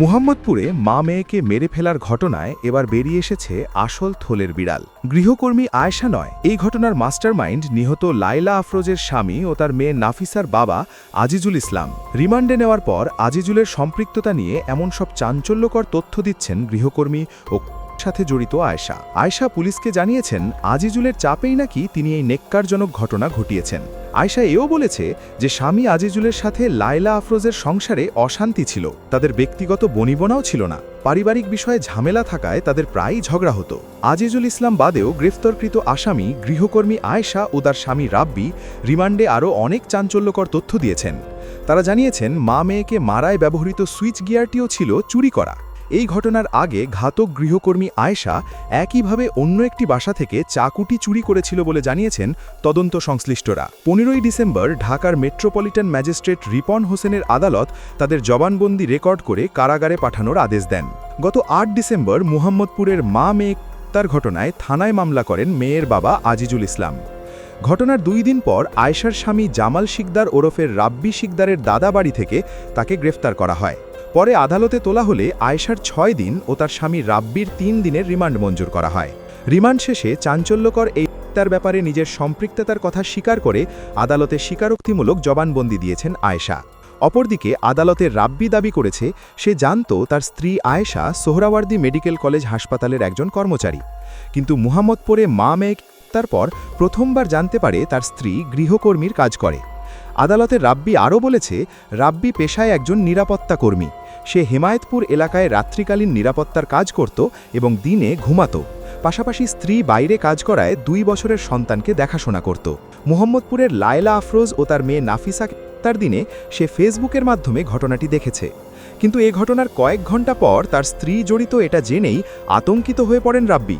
মুহাম্মদপুরে মা মেয়েকে মেরে ফেলার ঘটনায় এবার বেরিয়ে এসেছে আসল থলের বিড়াল। গৃহকর্মী আয়েশা নয়, এই ঘটনার মাস্টারমাইন্ড নিহত লাইলা আফরোজের স্বামী ও তার মেয়ে নাফিসার বাবা আজিজুল ইসলাম। রিমান্ডে নেওয়ার পর আজিজুলের সম্পৃক্ততা নিয়ে এমন সব চাঞ্চল্যকর তথ্য দিচ্ছেন গৃহকর্মী ও সাথে জড়িত আয়েশা। আয়েশা পুলিশকে জানিয়েছেন, আজিজুলের চাপেই নাকি তিনি এই নেককারজনক ঘটনা ঘটিয়েছেন। আয়শা এও বলেছে যে, স্বামী আজিজুলের সাথে লায়লা আফরোজের সংসারে অশান্তি ছিল। তাদের ব্যক্তিগত বনিবনাও ছিল না। পারিবারিক বিষয়ে ঝামেলা থাকায় তাদের প্রায়ই ঝগড়া হতো। আজিজুল ইসলাম বাদেও গ্রেফতারকৃত আসামি, গৃহকর্মী আয়েশা ও তার স্বামী রাব্বি রিমান্ডে আরও অনেক চাঞ্চল্যকর তথ্য দিয়েছেন। তারা জানিয়েছেন, মা মেয়েকে মারায় ব্যবহৃত সুইচ গিয়ারটিও ছিল চুরি করা। এই ঘটনার আগে ঘাতক গৃহকর্মী আয়েশা একইভাবে অন্য একটি বাসা থেকে চাকুটি চুরি করেছিল বলে জানিয়েছেন তদন্ত সংশ্লিষ্টরা। পনেরোই ডিসেম্বর ঢাকার মেট্রোপলিটন ম্যাজিস্ট্রেট রিপন হোসেনের আদালত তাদের জবানবন্দি রেকর্ড করে কারাগারে পাঠানোর আদেশ দেন। গত আট ডিসেম্বর মুহাম্মদপুরের মা মেয়ে তার ঘটনায় থানায় মামলা করেন মেয়ের বাবা আজিজুল ইসলাম। ঘটনার দুই দিন পর আয়েশার স্বামী জামাল শিকদার ওরফের রাব্বি শিকদারের দাদা বাড়ি থেকে তাকে গ্রেফতার করা হয়। পরে আদালতে তোলা হলে আয়েশার ছয় দিন ও তার স্বামী রাব্বির তিন দিনের রিমান্ড মঞ্জুর করা হয়। রিমান্ড শেষে চাঞ্চল্যকর এই তার ব্যাপারে নিজের সম্পৃক্ততার কথা স্বীকার করে আদালতে স্বীকারোক্তিমূলক জবানবন্দি দিয়েছেন আয়েশা। অপরদিকে আদালতের রাব্বি দাবি করেছে, সে জানত তার স্ত্রী আয়েশা সোহরাওয়ার্দী মেডিকেল কলেজ হাসপাতালের একজন কর্মচারী। কিন্তু মুহাম্মদপুরে মা মেয়ে তারপর প্রথমবার জানতে পারে তার স্ত্রী গৃহকর্মীর কাজ করে। আদালতের রাব্বি আরও বলেছে, রাব্বি পেশায় একজন নিরাপত্তা কর্মী। সে হেমায়তপুর এলাকায় রাত্রিকালীন নিরাপত্তার কাজ করত এবং দিনে ঘুমাত। পাশাপাশি স্ত্রী বাইরে কাজ করায় দুই বছরের সন্তানকে দেখাশোনা করত। মোহাম্মদপুরের লায়লা আফরোজ ও তার মেয়ে নাফিসা তার দিনে সে ফেসবুকের মাধ্যমে ঘটনাটি দেখেছে। কিন্তু এ ঘটনার কয়েক ঘণ্টা পর তার স্ত্রী জড়িত এটা জেনেই আতঙ্কিত হয়ে পড়েন রাব্বি।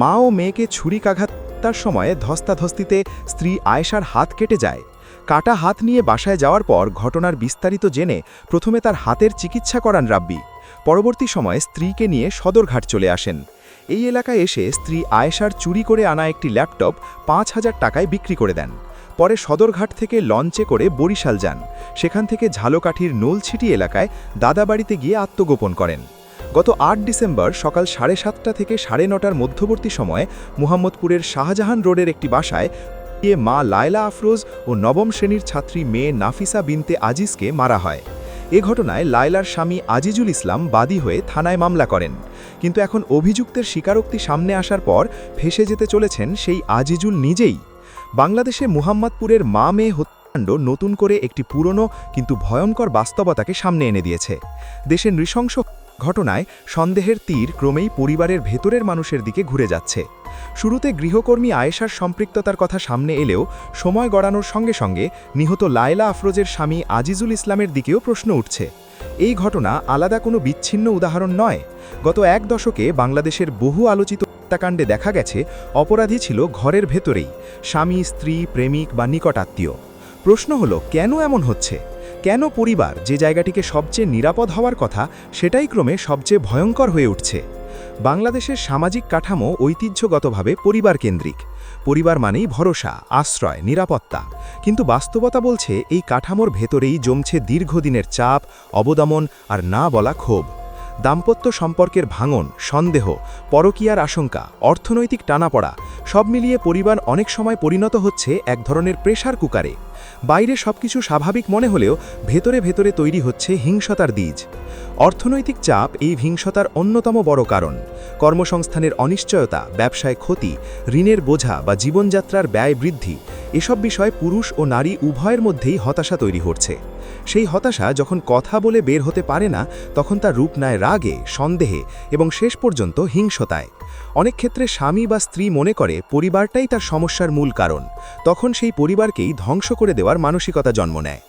মা ও মেয়েকে ছুরিকাঘাত তার সময়ে ধস্তাধস্তিতে স্ত্রী আয়েশার হাত কেটে যায়। কাটা হাত নিয়ে বাসায় যাওয়ার পর ঘটনার বিস্তারিত জেনে প্রথমে তার হাতের চিকিৎসা করান রাব্বি। পরবর্তী সময়ে স্ত্রীকে নিয়ে সদরঘাট চলে আসেন। এই এলাকায় এসে স্ত্রী আয়েশার চুরি করে আনা একটি ল্যাপটপ পাঁচ হাজার টাকায় বিক্রি করে দেন। পরে সদরঘাট থেকে লঞ্চে করে বরিশাল যান। সেখান থেকে ঝালকাঠির নোলছিটি এলাকায় দাদাবাড়িতে গিয়ে আত্মগোপন করেন। গত আট ডিসেম্বর সকাল সাড়ে সাতটা থেকে সাড়ে নটার মধ্যবর্তী সময়ে মুহাম্মদপুরের শাহজাহান রোডের একটি বাসায় গিয়ে মা লায়লা আফরোজ ও নবম শ্রেণির ছাত্রী মেয়ে নাফিসা বিনতে আজিজকে মারা হয়। এ ঘটনায় লায়লার স্বামী আজিজুল ইসলাম বাদী হয়ে থানায় মামলা করেন। কিন্তু এখন অভিযুক্তের স্বীকারোক্তি সামনে আসার পর ফেসে যেতে চলেছেন সেই আজিজুল নিজেই। বাংলাদেশে মুহাম্মদপুরের মা মেয়ে হত্যাকাণ্ড নতুন করে একটি পুরনো কিন্তু ভয়ঙ্কর বাস্তবতাকে সামনে এনে দিয়েছে। দেশের নৃশংস ঘটনায় সন্দেহের তীর ক্রমেই পরিবারের ভেতরের মানুষের দিকে ঘুরে যাচ্ছে। শুরুতে গৃহকর্মী আয়েশার সম্পৃক্ততার কথা সামনে এলেও সময় গড়ানোর সঙ্গে সঙ্গে নিহত লায়লা আফরোজের স্বামী আজিজুল ইসলামের দিকেও প্রশ্ন উঠছে। এই ঘটনা আলাদা কোনো বিচ্ছিন্ন উদাহরণ নয়। গত এক দশকে বাংলাদেশের বহু আলোচিত হত্যাকাণ্ডে দেখা গেছে, অপরাধী ছিল ঘরের ভেতরেই, স্বামী, স্ত্রী, প্রেমিক বা নিকটাত্মীয় প্রশ্ন হলো, কেন এমন হচ্ছে? কেন পরিবার যে জায়গাটিকে সবচেয়ে নিরাপদ হওয়ার কথা সেটাই ক্রমে সবচেয়ে ভয়ঙ্কর হয়ে উঠছে। বাংলাদেশের সামাজিক কাঠামো ঐতিহ্যগতভাবে পরিবার কেন্দ্রিক। পরিবার মানেই ভরসা, আশ্রয়, নিরাপত্তা। কিন্তু বাস্তবতা বলছে এই কাঠামোর ভেতরেই জমছে দীর্ঘদিনের চাপ, অবদমন আর না বলা ক্ষোভ। দাম্পত্য সম্পর্কের ভাঙন, সন্দেহ, পরকীয়ার আশঙ্কা, অর্থনৈতিক টানাপড়া, সব মিলিয়ে পরিবার অনেক সময় পরিণত হচ্ছে এক ধরনের প্রেশার কুকারে। বাইরে সবকিছু স্বাভাবিক মনে হলেও ভেতরে ভেতরে তৈরি হচ্ছে হিংসতার দ্বীজ। অর্থনৈতিক চাপ এই হিংসতার অন্যতম বড় কারণ। কর্মসংস্থানের অনিশ্চয়তা, ব্যবসায় ক্ষতি, ঋণের বোঝা বা জীবনযাত্রার ব্যয় বৃদ্ধি এসব বিষয় পুরুষ ও নারী উভয়ের মধ্যেই হতাশা তৈরি হচ্ছে। সেই হতাশা যখন কথা বলে বের হতে পারে না, তখন তার রূপ নেয় রাগে, সন্দেহে এবং শেষ পর্যন্ত হিংসতায়। অনেক ক্ষেত্রে স্বামী বা স্ত্রী মনে করে পরিবারটাই তার সমস্যার মূল কারণ। তখন সেই পরিবারকেই ধ্বংস করে দেওয়ার মানসিকতা জন্ম নেয়।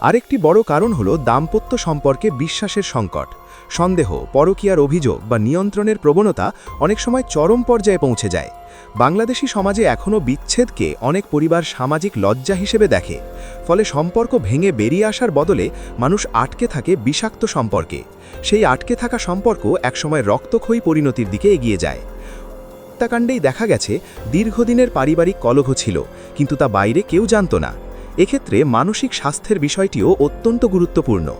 আরেকটি বড় কারণ হল দাম্পত্য সম্পর্কে বিশ্বাসের সংকট। সন্দেহ, পরকীয়ার অভিযোগ বা নিয়ন্ত্রণের প্রবণতা অনেক সময় চরম পর্যায়ে পৌঁছে যায়। বাংলাদেশি সমাজে এখনও বিচ্ছেদকে অনেক পরিবার সামাজিক লজ্জা হিসেবে দেখে। ফলে সম্পর্ক ভেঙে বেরিয়ে আসার বদলে মানুষ আটকে থাকে বিষাক্ত সম্পর্কে। সেই আটকে থাকা সম্পর্ক একসময় রক্তক্ষয়ী পরিণতির দিকে এগিয়ে যায়। হত্যাকাণ্ডেই দেখা গেছে, দীর্ঘদিনের পারিবারিক কলহ ছিল, কিন্তু তা বাইরে কেউ জানত না। এক্ষেত্রে মানসিক স্বাস্থ্যের বিষয়টিও অত্যন্ত গুরুত্বপূর্ণ।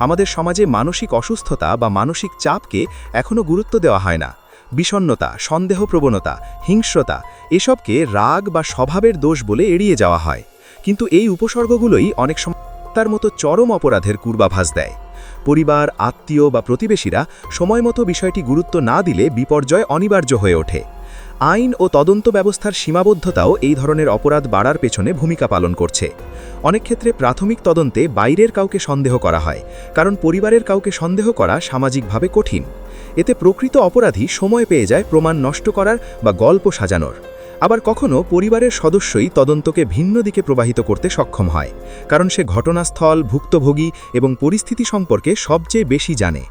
আমাদের সমাজে মানসিক অসুস্থতা বা মানসিক চাপকে এখনও গুরুত্ব দেওয়া হয় না। বিষণ্নতা সন্দেহপ্রবণতা, হিংস্রতা এসবকে রাগ বা স্বভাবের দোষ বলে এড়িয়ে যাওয়া হয়। কিন্তু এই উপসর্গগুলোই অনেক সময় মতো চরম অপরাধের পূর্বাভাস দেয়। পরিবার, আত্মীয় বা প্রতিবেশীরা সময়মতো বিষয়টি গুরুত্ব না দিলে বিপর্যয় অনিবার্য হয়ে ওঠে। আইন ও তদন্ত ব্যবস্থার সীমাবদ্ধতাও এই ধরনের অপরাধ বাড়ার পেছনে ভূমিকা পালন করছে। অনেক ক্ষেত্রে প্রাথমিক তদন্তে বাইরের কাউকে সন্দেহ করা হয়, কারণ পরিবারের কাউকে সন্দেহ করা সামাজিকভাবে কঠিন। এতে প্রকৃত অপরাধী সময় পেয়ে যায় প্রমাণ নষ্ট করার বা গল্প সাজানোর। আবার কখনো পরিবারের সদস্যই তদন্তকে ভিন্ন দিকে প্রবাহিত করতে সক্ষম হয়, কারণ সে ঘটনাস্থল, ভুক্তভোগী এবং পরিস্থিতি সম্পর্কে সবচেয়ে বেশি জানে।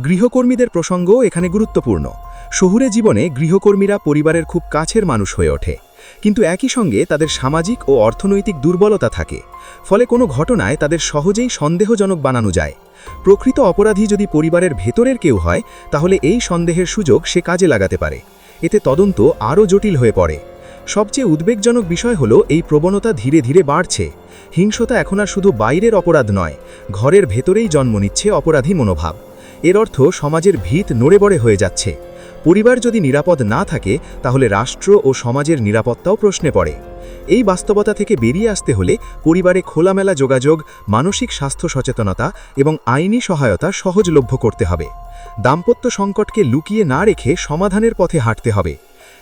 গৃহকর্মীদের প্রসঙ্গও এখানে গুরুত্বপূর্ণ। শহুরে জীবনে গৃহকর্মীরা পরিবারের খুব কাছের মানুষ হয়ে ওঠে। কিন্তু একই সঙ্গে তাদের সামাজিক ও অর্থনৈতিক দুর্বলতা থাকে। ফলে কোনো ঘটনায় তাদের সহজেই সন্দেহজনক বানানো যায়। প্রকৃত অপরাধী যদি পরিবারের ভেতরের কেউ হয়, তাহলে এই সন্দেহের সুযোগ সে কাজে লাগাতে পারে। এতে তদন্ত আরও জটিল হয়ে পড়ে। সবচেয়ে উদ্বেগজনক বিষয় হলো এই প্রবণতা ধীরে ধীরে বাড়ছে। হিংসতা এখন আর শুধু বাইরের অপরাধ নয়, ঘরের ভেতরেই জন্ম নিচ্ছে অপরাধী মনোভাব। এর অর্থ সমাজের ভিত নড়ে বড়ে হয়ে যাচ্ছে। পরিবার যদি নিরাপদ না থাকে, তাহলে রাষ্ট্র ও সমাজের নিরাপত্তাও প্রশ্নে পড়ে। এই বাস্তবতা থেকে বেরিয়ে আসতে হলে পরিবারে খোলামেলা যোগাযোগ, মানসিক স্বাস্থ্য সচেতনতা এবং আইনি সহায়তা সহজলভ্য করতে হবে। দাম্পত্য সংকটকে লুকিয়ে না রেখে সমাধানের পথে হাঁটতে হবে।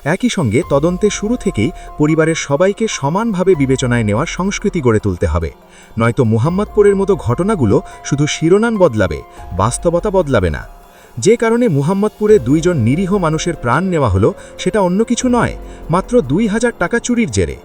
একই সঙ্গে তদন্তে শুরু থেকেই পরিবারের সবাইকে সমানভাবে বিবেচনায় নেওয়ার সংস্কৃতি গড়ে তুলতে হবে। নয়তো মুহাম্মদপুরের মতো ঘটনাগুলো শুধু শিরোনাম বদলাবে, বাস্তবতা বদলাবে না। যে কারণে মুহাম্মদপুরে দুইজন নিরীহ মানুষের প্রাণ নেওয়া হলো, সেটা অন্য কিছু নয়, মাত্র দুই হাজার টাকা চুরির জেরে।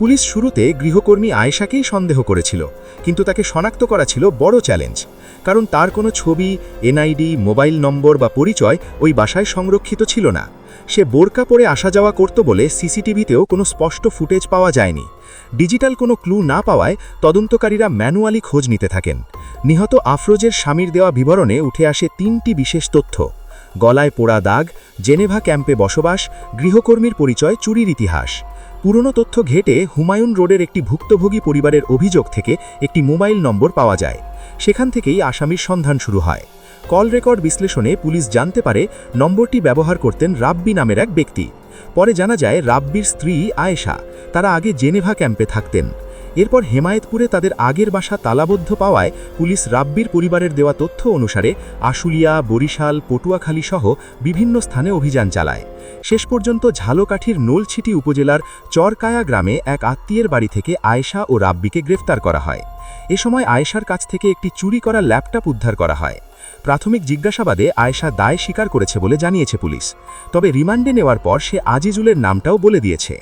পুলিশ শুরুতে গৃহকর্মী আয়েশাকেই সন্দেহ করেছিল, কিন্তু তাকে শনাক্ত করা ছিল বড় চ্যালেঞ্জ, কারণ তার কোনো ছবি, এনআইডি, মোবাইল নম্বর বা পরিচয় ওই বাসায় সংরক্ষিত ছিল না। সে বোরকা পরে আসা যাওয়া করত বলে সিসিটিভিতেও কোনো স্পষ্ট ফুটেজ পাওয়া যায়নি। ডিজিটাল কোনো ক্লু না পাওয়ায় তদন্তকারীরা ম্যানুয়ালি খোঁজ নিতে থাকেন। নিহত আফরোজের স্বামীর দেওয়া বিবরণে উঠে আসে তিনটি বিশেষ তথ্য। গলায় পোড়া দাগ, জেনেভা ক্যাম্পে বসবাস, গৃহকর্মীর পরিচয়, চুরির ইতিহাস। পুরনো তথ্য ঘেটে হুমায়ুন রোডের একটি ভুক্তভোগী পরিবারের অভিযোগ থেকে একটি মোবাইল নম্বর পাওয়া যায়। সেখান থেকেই আসামির সন্ধান শুরু হয়। কল রেকর্ড বিশ্লেষণে পুলিশ জানতে পারে নম্বরটি ব্যবহার করতেন রাব্বি নামের এক ব্যক্তি। পরে জানা যায়, রাব্বির স্ত্রী আয়েশা, তারা আগে জেনেভা ক্যাম্পে থাকতেন। এরপর হেমায়েতপুরে তাদের আগের বাসা তালাবদ্ধ পাওয়ায় পুলিশ রাব্বির পরিবারের দেওয়া তথ্য অনুসারে আশুলিয়া, বরিশাল, পটুয়াখালী সহ বিভিন্ন স্থানে অভিযান চালায়। শেষ পর্যন্ত ঝালকাঠির নোলছিটি উপজেলার চরকায়া গ্রামে এক আত্মীয়ের বাড়ি থেকে আয়েশা ও রাব্বিকে গ্রেফতার করা হয়। এ সময় আয়েশার কাছ থেকে একটি চুরি করা ল্যাপটপ উদ্ধার করা হয়। প্রাথমিক জিজ্ঞাসাবাদে আয়েশা দায় স্বীকার করেছে বলে জানিয়েছে পুলিশ। তবে রিমান্ডে নেওয়ার পর সে আজিজুলের নামটাও বলে দিয়েছে।